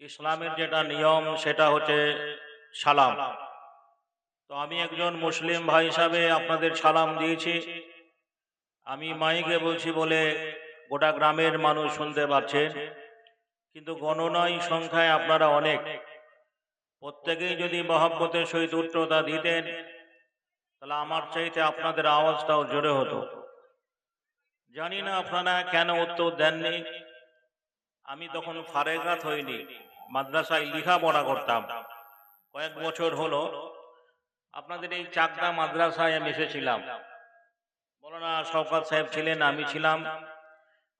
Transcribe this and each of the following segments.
ইসলামের যেটা নিয়ম সেটা হচ্ছে সালাম। তো আমি একজন মুসলিম ভাই হিসাবে আপনাদের সালাম দিয়েছি। আমি মাইকে বলছি বলে গোটা গ্রামের মানুষ শুনতে পাচ্ছেন কিন্তু গণনায় সংখ্যায় আপনারা অনেক। প্রত্যেকেই যদি মহব্বতের সহিত উত্তরতা দিতেন তাহলে আমার চাইতে আপনাদের আওয়াজটাও জোরে হতো। জানি না আপনারা কেন উত্তর দেননি। আমি তখন ফারেগাত হইনি। মাদ্রাসায় লেখাপড়া করতাম। কয়েক বছর হলো আপনাদের এই চাকদা মাদ্রাসায় আমি এসেছিলাম। মৌলানা শওকাত সাহেব ছিলেন, আমি ছিলাম।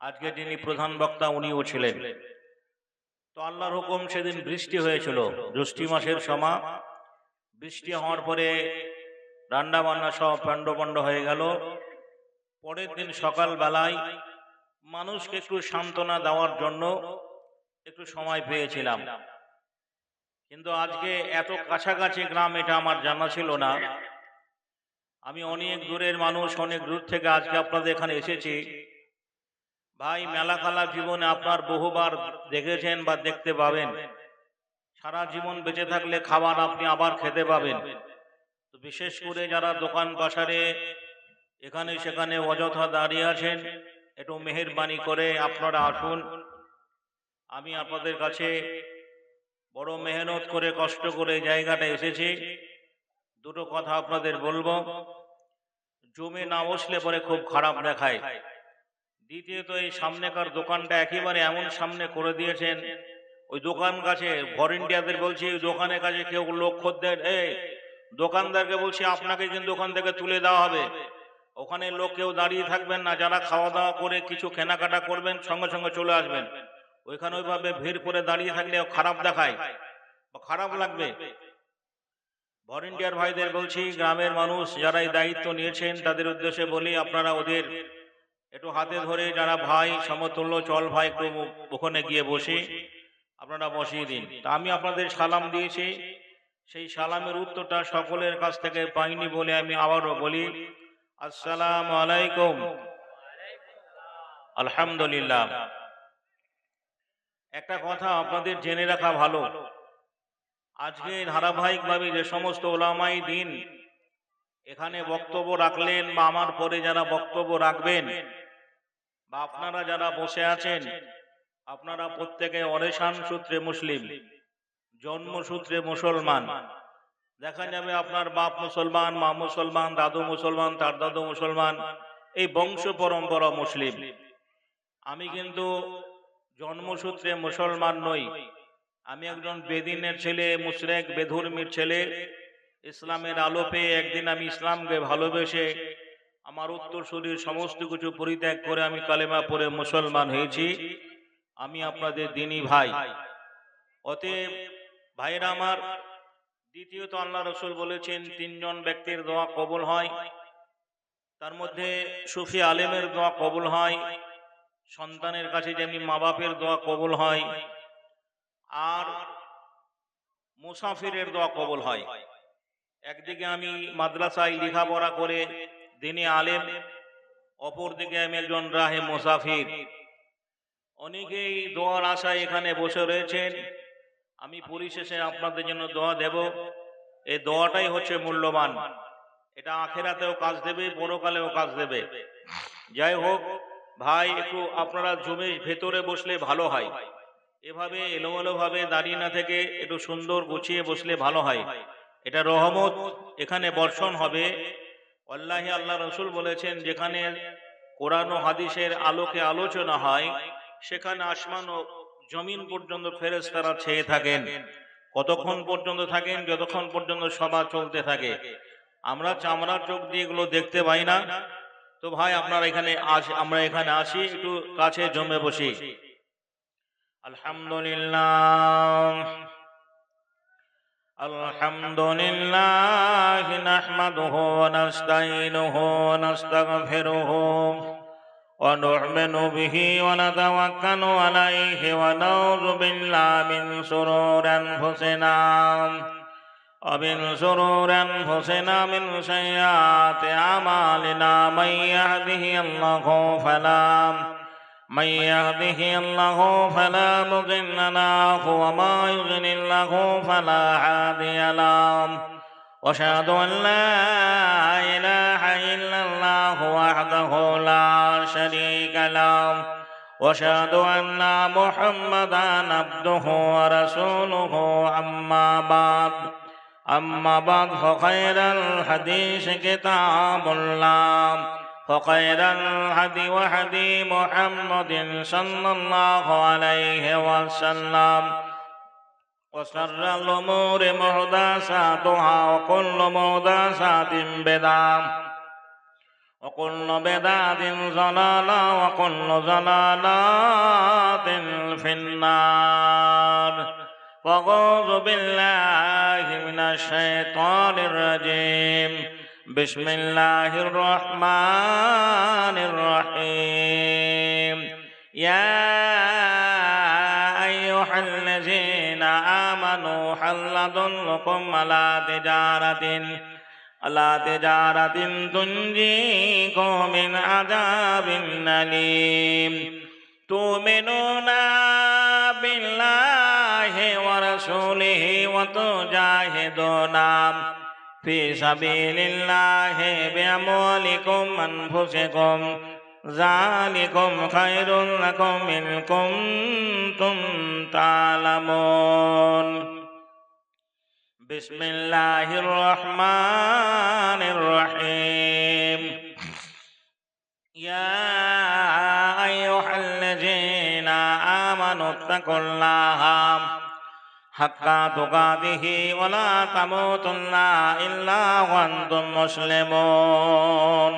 আজকে যিনি প্রধান বক্তা, উনিও ছিলেন। তো আল্লাহর হুকুম সেদিন বৃষ্টি হয়েছিল, জ্যৈষ্ঠী মাসের সময় বৃষ্টি হওয়ার পরে রান্না বান্না সব পণ্ড পণ্ড হয়ে গেল। পরের দিন সকালবেলায় মানুষকে একটু সান্ত্বনা দেওয়ার জন্য একটু সময় পেয়েছিলাম। কিন্তু আজকে এত কাছাকাছি গ্রাম এটা আমার জানা ছিল না। আমি অনেক দূরের মানুষ অনেক দূর থেকে আজকে আপনাদের এখানে এসেছি। ভাই মেলা কালা জীবনে আপনার বহুবার দেখেছেন বা দেখতে পাবেন। সারা জীবন বেঁচে থাকলে খাবার আপনি আবার খেতে পাবেন। তো বিশেষ করে যারা দোকান পাশারে এখানে সেখানে অযথা দাঁড়িয়ে আছেন একটু মেহেরবানি করে আপনারা আসুন। আমি আপনাদের কাছে বড় মেহনত করে কষ্ট করে এই জায়গাটা এসেছি। দুটো কথা আপনাদের বলব। জমে না বসলে পরে খুব খারাপ দেখায়। দ্বিতীয়ত এই সামনেকার দোকানটা একেবারে এমন সামনে করে দিয়েছেন। ওই দোকান কাছে ভলেন্টিয়ারদের বলছি ওই দোকানের কাছে কেউ লোক খদ্দের এই দোকানদারকে বলছি আপনাকে কিন্তু দোকান থেকে তুলে দেওয়া হবে। ওখানে লোক কেউ দাঁড়িয়ে থাকবেন না যারা খাওয়া দাওয়া করে কিছু কেনাকাটা করবেন সঙ্গে সঙ্গে চলে আসবেন। ওইখানে ওইভাবে ভিড় করে দাঁড়িয়ে থাকলে খারাপ দেখায়। খারাপ লাগবে। ভলেন্টিয়ার ভাইদের বলছি, গ্রামের মানুষ যারা এই দায়িত্ব নিয়েছেন, তাদের উদ্দেশ্যে বলি, আপনারা ওদের একটু হাতে ধরে যারা ভাই সমতুল্য, চল ভাই, একটু ওখানে গিয়ে বসে। আপনারা বসিয়ে দিন। তা আমি আপনাদের সালাম দিয়েছি। সেই সালামের উত্তরটা সকলের কাছ থেকে পাইনি বলে আমি আবারও বলি, আসসালাম আলাইকুম। আলহামদুলিল্লাহ। একটা কথা আপনাদের জেনে রাখা ভালো। আজকে ধারাবাহিকভাবে যে সমস্ত ওলামাই দিন এখানে বক্তব্য রাখলেন বা আমার পরে যারা বক্তব্য রাখবেন বা আপনারা যারা বসে আছেন, আপনারা প্রত্যেকে অরেশান সূত্রে মুসলিম জন্মসূত্রে মুসলমান। দেখা যাবে আপনার বাপ মুসলমান, মা মুসলমান, দাদু মুসলমান, তার দাদু মুসলমান, এই বংশ পরম্পরা মুসলিম। আমি কিন্তু জন্মসূত্রে মুসলমান নই। আমি একজন বেদিনের ছেলে, মুশরেক বেধর্মীর ছেলে। ইসলামের আলো পেয়ে একদিন আমি ইসলামকে ভালোবেসে আমার উত্তর শরীর সমস্ত কিছু পরিত্যাগ করে আমি কালেমা পড়ে মুসলমান হয়েছি। আমি আপনাদের দিনী ভাই। অতএব ভাইরা আমার, দ্বিতীয়ত আল্লাহ রসুল বলেছেন, তিনজন ব্যক্তির দোয়া কবুল হয়। তার মধ্যে সুফি আলেমের দোয়া কবুল হয়। সন্তানের কাছে যেমনি মা বাপের দোয়া কবল হয়, আর মুসাফিরের দোয়া কবল হয়। একদিকে আমি মাদ্রাসায় লেখাপড়া করে দিনে আলেম, অপরদিকে আমি একজন রাহে মুসাফির। অনেকেই দোয়ার আশায় এখানে বসে রয়েছেন। আমি পরিশেষে আপনাদের জন্য দোয়া দেব। এই দোয়াটাই হচ্ছে মূল্যবান। এটা আখেরাতেও কাজ দেবে, পরকালেও কাজ দেবে। যাই হোক ভাই, একটু আপনারা জমে ভেতরে বসলে ভালো হয়। এভাবে এলোমেলো ভাবে দাঁড়িয়ে না থেকে একটু সুন্দর গুছিয়ে বসলে ভালো হয়। এটা রহমত, এখানে বর্ষণ হবে। আল্লাহি আল্লাহ রসুল বলেছেন, যেখানে কোরআন ও হাদিসের আলোকে আলোচনা হয়, সেখানে আসমান ও জমিন পর্যন্ত ফেরেশতারা ছেয়ে থাকেন। কতক্ষণ পর্যন্ত থাকেন, যতক্ষণ পর্যন্ত সভা চলতে থাকে। আমরা চামড়ার চোখ দিয়ে এগুলো দেখতে পাই না। তো ভাই আপনারা এখানে আস আমরা এখানে আসি একটু কাছে জমে বসি আলহামদুলিল্লাহ الحمد لله نحمده ونستعينه ونستغفره ونؤمن به ونتوكل عليه ونعوذ بالله من شرور انفسنا ومن شرور أنفسنا من سيئات أعمالنا من يهده الله فلا من يهده الله فلا مضل له وما يضلل له فلا هادي له. وأشهد أن لا إله إلا الله وحده لا شريك له. وأشهد أن محمدا عبده ورسوله أما بعد. اما بعد فخير الحديث كتاب الله فخير الهدي وهدي محمد صلى الله عليه وسلم وشر الأمور محدثاتها وكل محدثات بدعة وكل بدعة ضلالة وكل ضلالات في النار فأعوذ بالله من الشيطان الرجيم. بسم الله الرحمن الرحيم. يا أيها الذين آمنوا هل أدلكم على تجارة؟ على تجارة تنجيكم من عذاب أليم. تؤمنون بالله ورسوله وتجاهدون في سبيل الله بأموالكم أنفسكم ذلكم خير لكم إن كنتم تعلمون بسم الله الرحمن الرحيم يا أيها الذين آمنوا اتقوا الله حق تقاته ولا تموتن إلا وأنتم مسلمون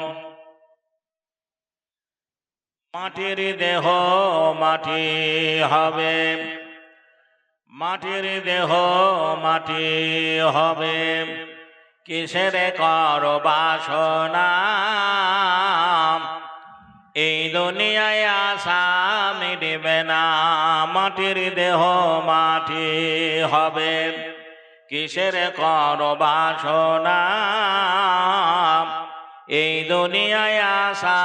মাটির দেহ মাটি হবে মাটির দেহ মাটি হবে কিসের কর বাসনা এই দুনিয়ায় আশা মিটবে না, মাটির দেহ মাটি হবে। কিসের কর বাসনা? এই দুনিয়ায় আশা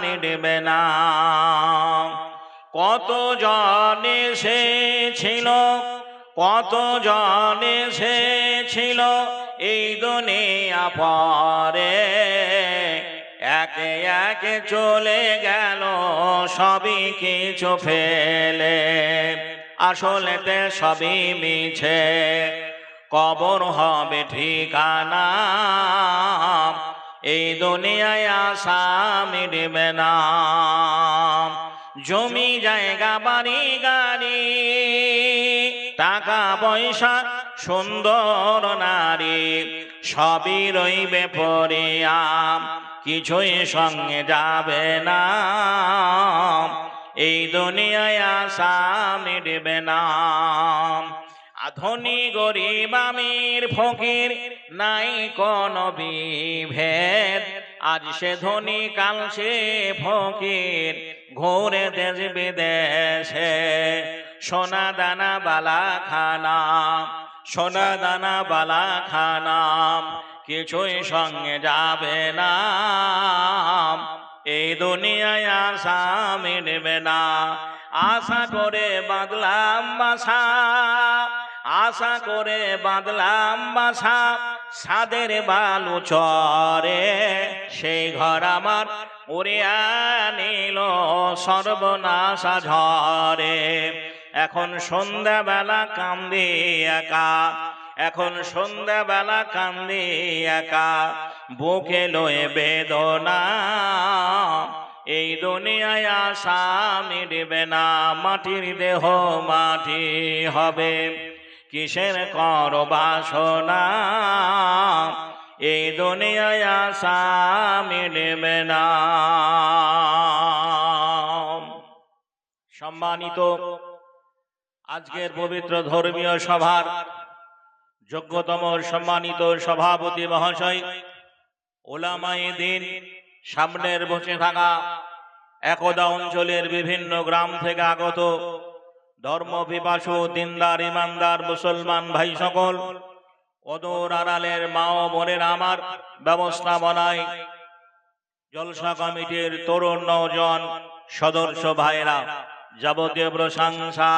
মিটবে না। কত জন এসেছিল কত জন এসেছিল এই দুনিয়া পরে একে চলে গেল, সবই কিছু ফেলে। আসলেতে সবই মিছে, কবর হবে ঠিকানা। এই দুনিয়ায় আশা মিটবে না। জমি, জায়গা, বাড়ি, গাড়ি, টাকা, পয়সা, সুন্দর নারী, সবই রইবে পরিয়াম কিছুই সঙ্গে যাবে না। এই দুনিয়ায় আশা মিটবে না। আধনি গরিব আমির, ফকির, নাই কোন বিভেদ। আজ সে ধনী, কাল সে ফকির, ঘোরে দেশ বিদেশে। সোনা দানা, বালা খানা, সোনা দানা, বালা খানা। কিছুই সঙ্গে যাবে না। এই দুনিয়ায় আশা মিটবে না। আশা করে বাদলাম বাসা, আশা করে বাদলাম বাসা, সাদের বালু চরে। সেই ঘর আমার উড়িয়া নিল সর্বনাশা ঝরে এখন সন্ধ্যাবেলা কান্দি একা এখন সন্ধ্যাবেলা কান্দি একা, বুকে লয়ে বেদনা। এই দুনিয়ায় আশা মিটবে না, মাটির দেহ মাটি হবে। কিসের কর বাসনা এই দুনিয়ায় আশা মিটবে না। সম্মানিত, আজকের পবিত্র ধর্মীয় সভার যোগ্যতম সম্মানিত সভাপতি মহাশয় ওলামাই দিন সামনের বসে থাকা একদা অঞ্চলের বিভিন্ন গ্রাম থেকে আগত ধর্ম পিপাসু দিনদার, ইমানদার, মুসলমান ভাই সকল অদূর আড়ালের মা ও বোনের আমার ব্যবস্থাপনায় জলসা কমিটির তরুণ নৌজন সদস্য ভাইরা যাবতীয় প্রশংসা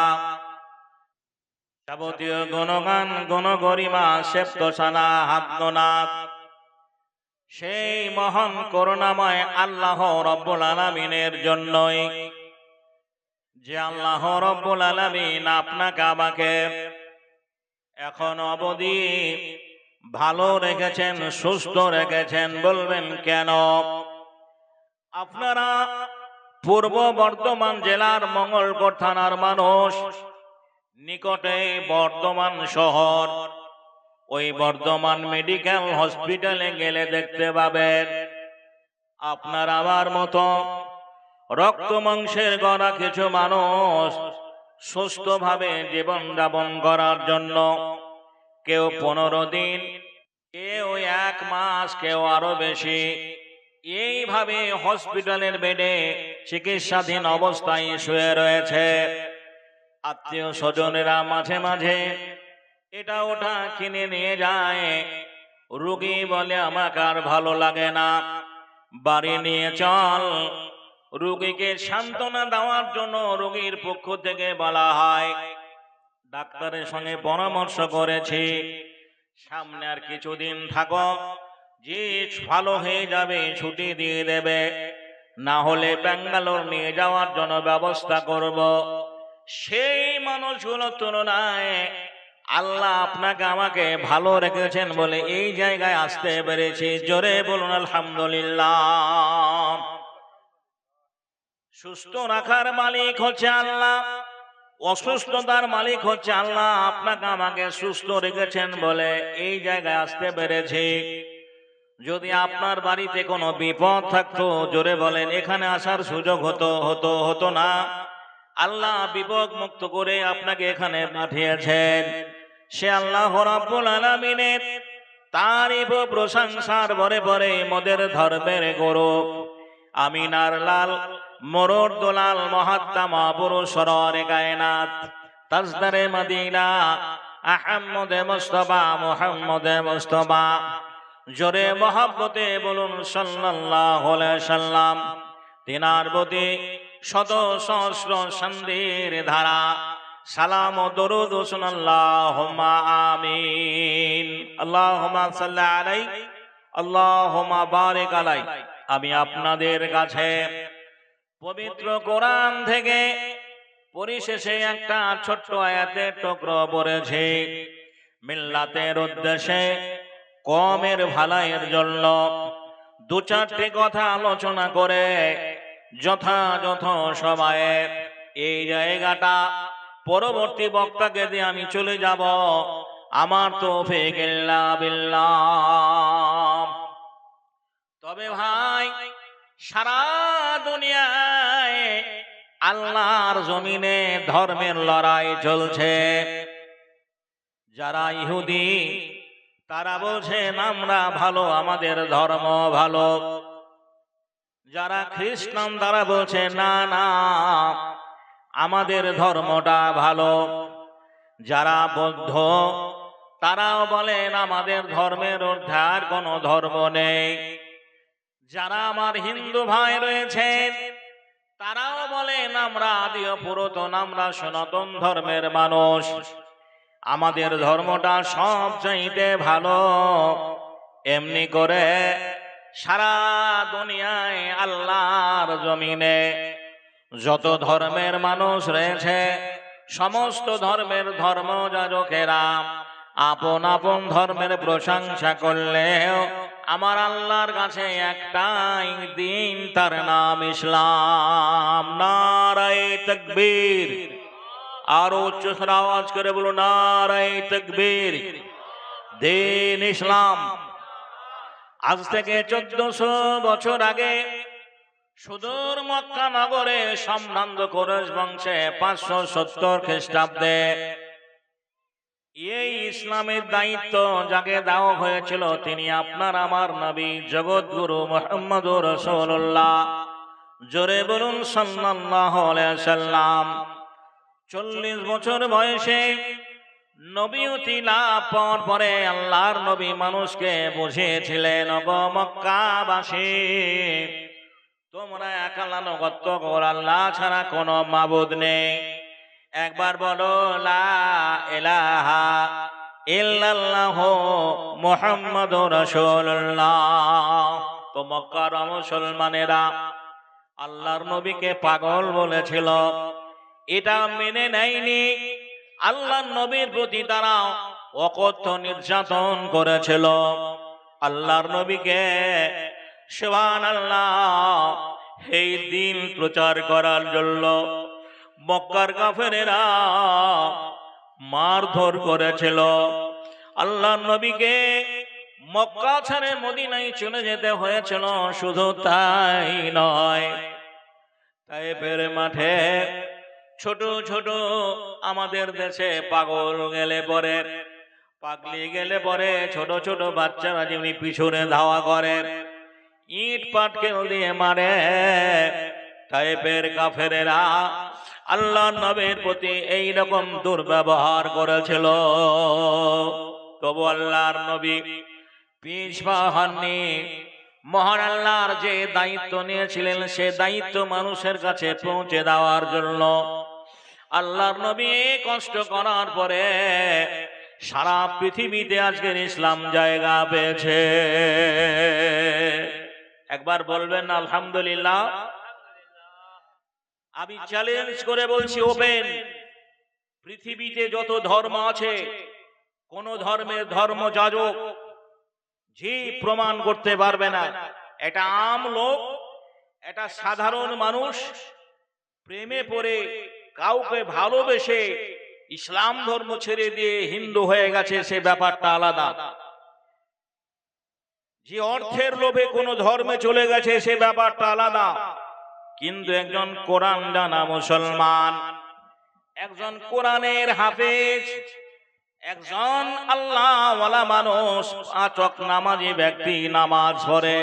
যাবতীয় গণগান, গণগরিমা সেপ্তসানা হাবনাথ সেই মহান করুণাময় আল্লাহ রব্বুল আলমিনের জন্যই যে আল্লাহ রব্বুল আলমিন আপনাকে, আমাকে এখন অবধি ভালো রেখেছেন, সুস্থ রেখেছেন, বলবেন কেন? আপনারা পূর্ব বর্ধমান জেলার মঙ্গলকোট থানার মানুষ নিকটে বর্ধমান শহর। ওই বর্ধমান মেডিকেল হসপিটালে গেলে দেখতে পাবেন, আপনার আমার মতো রক্ত মাংসের গড়া কিছু মানুষ সুস্থভাবে জীবন যাপন করার জন্য কেউ পনেরো দিন, কেউ এক মাস, কেউ আরও বেশি এইভাবে হসপিটালের বেডে চিকিৎসাধীন অবস্থায় শুয়ে রয়েছে। আত্মীয় স্বজনেরা মাঝে মাঝে এটা ওটা কিনে নিয়ে যায়। রুগী বলে আমাকে আর ভালো লাগে না। বাড়ি নিয়ে চল। রুগীকে সান্ত্বনা দেওয়ার জন্য রুগীর পক্ষ থেকে বলা হয় ডাক্তারের সঙ্গে পরামর্শ করেছি। সামনে আর কিছুদিন থাকো। যে ভালো হয়ে যাবে ছুটি দিয়ে দেবে। না হলে ব্যাঙ্গালোর নিয়ে যাওয়ার জন্য ব্যবস্থা করব। সেই মানুষগুলোর তুলনায় আল্লাহ আপনাকে আমাকে ভালো রেখেছেন বলে এই জায়গায় আসতে পেরেছি। জোরে বলুন, আলহামদুলিল্লাহ। সুস্থ রাখার মালিক হচ্ছে আল্লাহ, অসুস্থতার মালিক হচ্ছে আল্লাহ, আপনাকে আমাকে সুস্থ রেখেছেন বলে এই জায়গায় আসতে পেরেছি। যদি আপনার বাড়িতে কোনো বিপদ থাকতো, জোরে বলেন, এখানে আসার সুযোগ হতো হতো হতো না। আল্লাহ বিপদ মুক্ত করে আপনাকে এখানে পাঠিয়েছেন। সে আল্লাহ রাব্বুল আলামিনের তারিফ প্রশংসার বরে বরে মোদের ধর্মের গৌরব। আমিনার লাল মরর দোলাল মহাত্মা মহাপুরুষর গায়নাত তাজদারে মদিনা আহম্মদে মুস্তফা মুহাম্মদে মুস্তফা। জোরে মহাব্বতে বলুন সাল্লাল্লাহু আলাইহি সাল্লাম। তিনার প্রতি শত সহস্র সন্ধির ধারা। সালাম দরুদ আলাই। আমি আপনাদের কাছে পবিত্র কোরআন থেকে পরিশেষে একটা ছোট্ট আয়াতের টুকরো পড়েছে। মিল্লাতের উদ্দেশ্যে কমের ভালাইয়ের জন্য দু চারটি কথা আলোচনা করে যথাযথ সময়ে এই জায়গাটা পরবর্তী বক্তাকে দিয়ে আমি চলে যাব। আমার তো তবে ভাই, সারা দুনিয়ায় আল্লাহর জমিনে ধর্মের লড়াই চলছে। যারা ইহুদি, তারা বলছেন, আমরা ভালো, আমাদের ধর্ম ভালো। যারা খ্রিস্টান তারা বলছে না না আমাদের ধর্মটা ভালো। যারা বৌদ্ধ তারাও বলেন আমাদের ধর্মের অর্ধার কোনো ধর্ম নেই। যারা আমার হিন্দু ভাই রয়েছেন তারাও বলেন আমরা আদি ও পুরাতন আমরা সনাতন ধর্মের মানুষ। আমাদের ধর্মটা সব চাইতে ভালো। এমনি করে সারা দুনিয়ায় আল্লাহর জমিনে যত ধর্মের মানুষ রয়েছে, সমস্ত ধর্মের ধর্ম যাজকেরা আপন আপন ধর্মের প্রশংসা করলেও আমার আল্লাহর কাছে একটাই দিন, তার নাম ইসলাম। নারায় তকবীর। আরও উচ্চ আওয়াজ করে বলো, নারায় তকবীর। দিন ইসলাম। আজ থেকে চোদ্দশো বছর আগে সুদূর মক্কা নগরে সম্ভ্রান্ত কোরস বংশে পাঁচশো সত্তর খ্রিস্টাব্দে এই ইসলামের দায়িত্ব যাকে দেওয়া হয়েছিল তিনি আপনার আমার নবী জগৎগুরু মোহাম্মদ রসুল্লাহ জোরে বলুন আলাইহি সাল্লাম চল্লিশ বছর বয়সে নবীতি লাভ পরে আল্লাহর নবী মানুষকে বুঝিয়েছিলেন মক্কাবাসী, তোমরা একালানগত্য কর আল্লাহ ছাড়া কোনো মাবুদ নেই। একবার বলো, লা ইলাহা ইল্লাল্লাহ মুহাম্মাদুর রাসূলুল্লাহ। তো মক্কার মুসলমানেরা আল্লাহর নবীকে পাগল বলেছিল। এটা মেনে নেয়নি। আল্লাহর নবীর প্রতি তারা অকথ্য নির্যাতন করেছিল। আল্লাহর নবীকে সেবান আল্লাহ এই দিন প্রচার করার জন্য মক্কার কাফেরেরা মারধর করেছিল। আল্লাহর নবীকে মক্কা ছেড়ে মদিনায় চলে যেতে হয়েছিল, শুধু তাই নয়। তাই ফের মাঠে ছোট ছোট আমাদের দেশে পাগল গেলে পরে, পাগলি গেলে পরে ছোট ছোট বাচ্চারা যেমনি পিছনে ধাওয়া করে, ইট পাটকেল দিয়ে মারে, টাইপের কাফেরেরা আল্লাহ নবীর প্রতি এই রকম দুর্ব্যবহার করেছিল। তবু আল্লাহর নবী পিছপা হননি। মহান আল্লাহর যে দায়িত্ব নিয়েছিলেন, সে দায়িত্ব মানুষের কাছে পৌঁছে দেওয়ার জন্য আল্লাহর নবী কষ্ট করার পরে সারা পৃথিবীতে আজকের ইসলাম জায়গা পেয়েছে। একবার বলবেন, আলহামদুলিল্লাহ। আমি চ্যালেঞ্জ করে বলছি ওপেন পৃথিবীতে যত ধর্ম আছে, কোন ধর্মের ধর্ম যাজক যে প্রমাণ করতে পারবে না। এটা আম লোক, এটা সাধারণ মানুষ, প্রেমে পড়ে কাউকে ভালোবেসে ইসলাম ধর্ম ছেড়ে দিয়ে হিন্দু হয়ে গেছে সে ব্যাপারটা আলাদা। যে অর্থের লোভে কোনো ধর্মে চলে গেছে সে ব্যাপারটা আলাদা। কিন্তু একজন কোরআন জানা মুসলমান একজন কোরআনের হাফেজ একজন আল্লাহ মানুষ আচক নামাজি ব্যক্তি নামাজ পড়ে।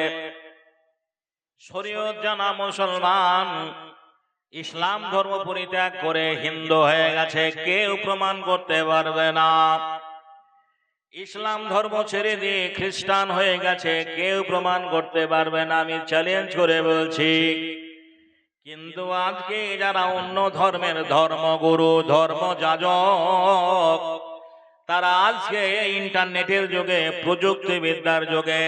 শরীয়ত জানা মুসলমান ইসলাম ধর্ম পরিত্যাগ করে হিন্দু হয়ে গেছে, কেউ প্রমাণ করতে পারবে না। ইসলাম ধর্ম ছেড়ে দিয়ে খ্রিস্টান হয়ে গেছে, কেউ প্রমাণ করতে পারবে না, আমি চ্যালেঞ্জ করে বলছি। কিন্তু আজকে যারা অন্য ধর্মের ধর্মগুরু, ধর্ম যাজক, তারা আজকে ইন্টারনেটের যুগে, প্রযুক্তিবিদ্যার যুগে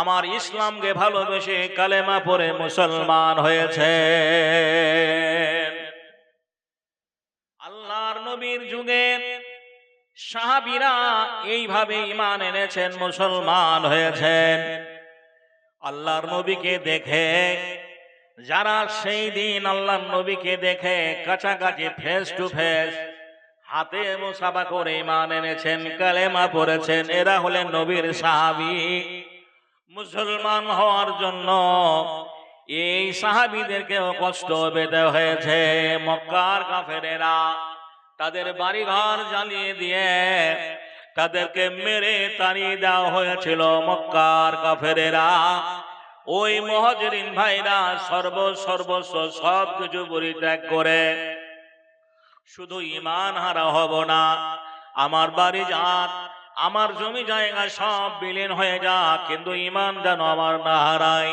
আমার ইসলামকে ভালোবেসে কালেমা পরে মুসলমান হয়েছে আল্লাহর নবীর যুগে সাহাবিরা এইভাবে ইমান এনেছেন, মুসলমান হয়েছেন। আল্লাহর নবীকে দেখে, যারা সেই দিন আল্লাহর নবীকে দেখে কাছাকাছি ফেস টু ফেস হাতে মুসাফা করে ইমান এনেছেন, কালেমা পড়েছেন, এরা হলেন নবীর সাহাবি। মুসলমান হওয়ার জন্য এই সাহাবিদেরকেও কষ্ট পেতে হয়েছে। মক্কার কাফেরেরা তাদের বাড়িঘর জ্বালিয়ে দিয়ে তাদেরকে মেরে তাড়িয়ে দেওয়া হয়েছিল মক্কার কাফেরেরা। ওই মহাজরিন ভাইরা সর্ব সর্বস্ব সব কিছু পরিত্যাগ করে শুধু ইমান হারা হব না, আমার বাড়ি যাক আমার জমি জায়গা সব বিলীন হয়ে যাক, কিন্তু ইমান যেন আমার না হারায়।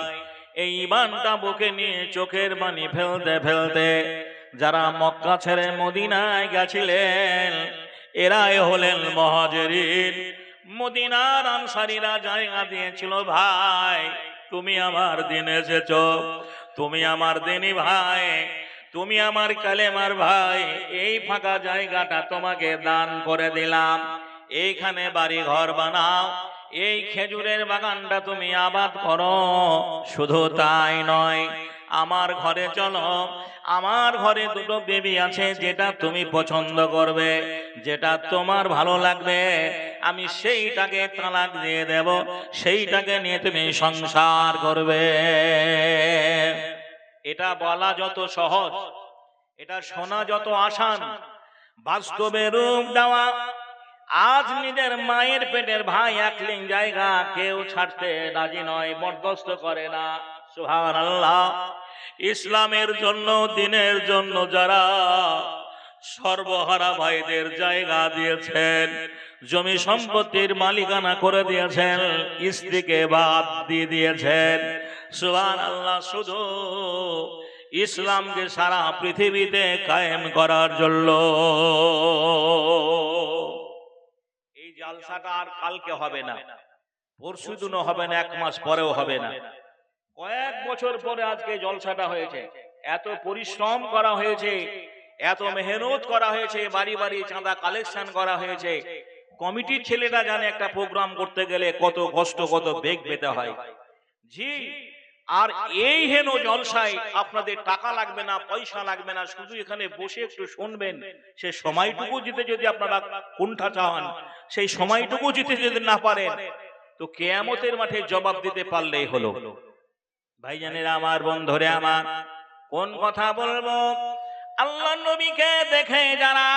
এই ইমানটা বুকে নিয়ে চোখের পানি ফেলতে ফেলতে যারা মক্কা ছেড়ে মদিনায় গেছিলেন, এরাই হলেন মহাজেরিন। মদিনার আনসারীরা জায়গা দিয়েছিল, ভাই, তুমি আমার দিন এসেছ, তুমি আমার দিনী ভাই, তুমি আমার কালেমার ভাই, এই ফাঁকা জায়গাটা তোমাকে দান করে দিলাম। এইখানে বাড়ি ঘর বানাও, এই খেজুরের বাগানটা তুমি আবাদ করো। শুধু তাই নয়, আমার ঘরে চলো, আমার ঘরে দুটো বেবি আছে যেটা তুমি পছন্দ করবে, যেটা তোমার ভালো লাগবে, আমি সেইটাকে তালাক দিয়ে দেব, সেইটাকে নিয়ে তুমি সংসার করবে। এটা বলা যত সহজ, এটা শোনা যত আসান, বাস্তবে রূপ দেওয়া আজ নিজের মায়ের পেটের ভাই একলিং জায়গা কেউ ছাড়তে রাজি নয়, বরদস্ত করে না। সুহান আল্লাহ ইসলামের জন্য, দিনের জন্য যারা সর্বহারা ভাইদের জায়গা দিয়েছেন, জমি সম্পত্তির মালিকানা করে দিয়েছেন, স্ত্রীকে বাদ দিয়ে দিয়েছেন সুহান আল্লাহ শুধু ইসলামকে সারা পৃথিবীতে কায়েম করার জন্য জালসাটা আর কালকে হবে না। পরশু দিনও হবে না এক মাস পরেও হবে না। কয়েক বছর পরে আজকে জলসাটা হয়েছে। এত পরিশ্রম করা হয়েছে। এত মেহনত করা হয়েছে বাড়ি বাড়ি চাঁদা কালেকশন করা হয়েছে। কমিটির ছেলেটা জানে একটা প্রোগ্রাম করতে গেলে কত কষ্ট কত বেগ পেতে হয়। জি। আর এই হেন জলসায় আপনাদের টাকা লাগবে না, পয়সা লাগবে না, শুধু এখানে বসে একটু শুনবেন। সে সময়টুকু জিতে যদি আপনারা কুণ্ঠা চান, সেই সময়টুকু জিতে যদি না পারেন, তো কেয়ামতের মাঠে জবাব দিতে পারলেই হলো। ভাইজানেরা, আমার বন্ধরে, আমার, কোন কথা বলব? আল্লাহ নবীকে দেখে যারা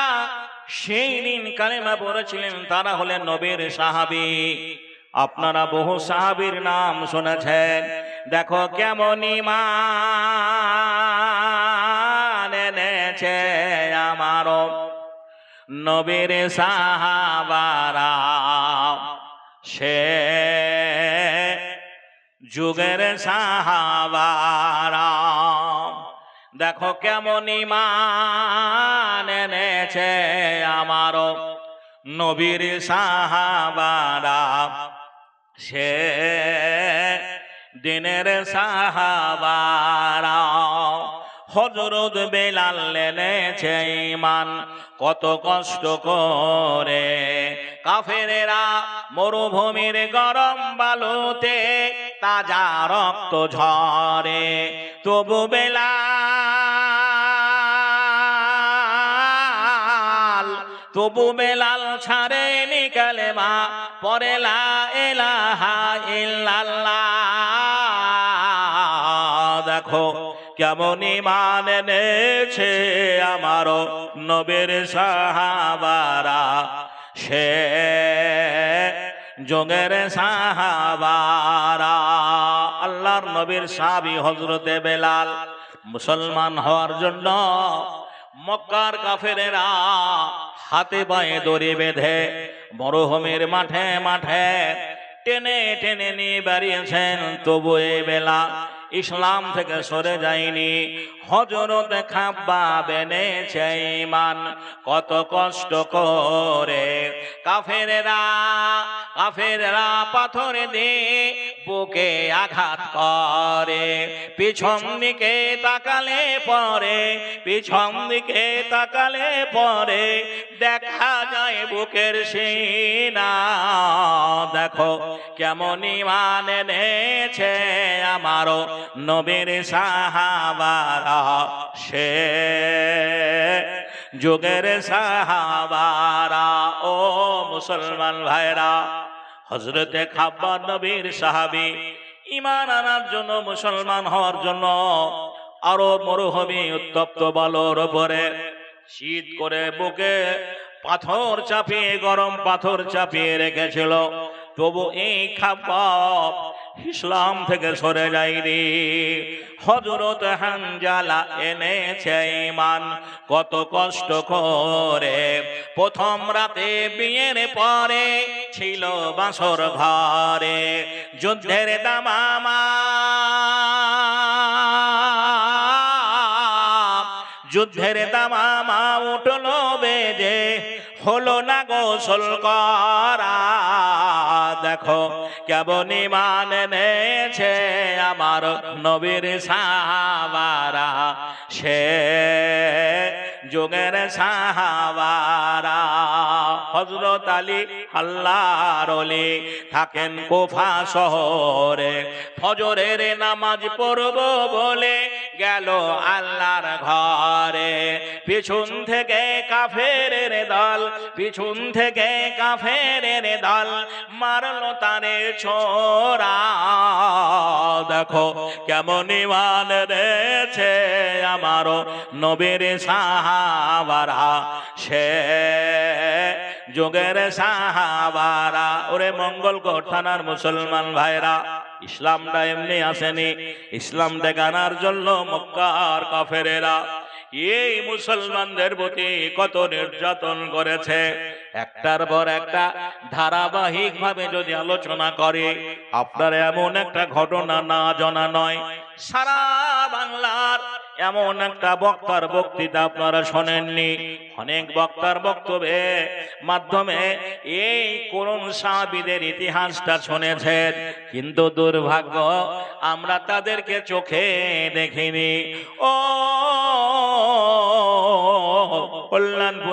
সেই দিন কালেমা পড়েছিলেন, তারা হলেন নবীর সাহাবি। আপনারা বহু সাহাবীর নাম শুনেছেন। দেখো কেমন ইমান এনেছে আমারও নবীর সাহাবারা। সে যুগের সাহাবারা। দেখো কেমন ইমান এনেছে আমারও নবীর সাহাবারা। সে দিনের সাহাবারা। হজরত বেলাল এনেছে ইমান কত কষ্ট করে। কাফেরেরা মরুভূমির গরম বালুতে তাজা রক্ত ঝরে। তবু বেলাল তবু বেলাল ছাড়ে নিকালে মা পরে লা এলাহা ইল্লাল্লাহ। দেখো, কেমন ইমান এনেছে আমারও নবের সাহাবারা। সে যোগের সাহাবারা। আল্লাহর নবীর সাবি হজরতে বেলাল মুসলমান হওয়ার জন্য মক্কার কাফেরেরা হাতে পায়ে দড়ি বেঁধে মরুভূমির মাঠে মাঠে টেনে টেনে নিয়ে বেরিয়েছেন। তবু এ বেলা ইসলাম থেকে সরে যায়নি। হজরত খাব্বা বেনেছে ইমান কত কষ্ট করে। কাফেরেরা কাফেরেরা পাথর দিয়ে বুকে আঘাত করে। পিছন দিকে তাকালে পরে পিছন দিকে তাকালে পরে দেখা যায় বুকের সিনা। দেখো কেমন ইমান এনেছে আমারও। নবীর সাহাবারা সে যুগের সাহাবারা, ও মুসলমান ভাইরা হজরতে খাব্বার নবীর সাহাবি ইমান আনার জন্য, মুসলমান হওয়ার জন্য আরও মরুভূমি উত্তপ্ত বালোর উপরে শীত করে বুকে পাথর চাপিয়ে, গরম পাথর চাপিয়ে রেখেছিল। তবু এই খাবার ইসলাম থেকে সরে যায়নি। হজরত হানজালা এনেছে ইমান কত কষ্ট করে প্রথম রাতে বিয়ের পরে ছিল বাসর ঘরে। যুদ্ধের দামামা যুদ্ধের দামামা উঠল বেজে হলো না গোসল করা? দেখো কেমন ইমান এনেছে আমার নবীর সাহাবারা। সে যুগের সাহাবারা। হজরত আলী আল্লাহর থাকেন কোফা শহরে। ফজরের নামাজ পড়ব বলে গেল আল্লাহর ঘরে। পিছন থেকে কাফের দল, পিছন থেকে কাফের দল মারলো তারে ছোরা দেখো কেমন ইমান রেছে আমারও নবীর সাহাবারা। সে যুগের সাহাবারা। ওরে মঙ্গল থানার মুসলমান ভাইরা। ইসলামটা এমনি আসেনি। ইসলাম দেখানার জন্য মক্কার কাফেরেরা এই মুসলমানদের প্রতি কত নির্যাতন করেছে। একটার পর একটা ধারাবাহিক ভাবে যদি আলোচনা করে, আপনার এমন একটা ঘটনা না জানা নয়। সারা বাংলার এমন একটা বক্তার বক্তৃতা আপনারা শোনেননি। অনেক বক্তার বক্তব্যে মাধ্যমে এই করুণ সাহাবিদের ইতিহাসটা শুনেছেন। কিন্তু দুর্ভাগ্য, আমরা তাদেরকে চোখে দেখিনি। ও কল্যাণপুর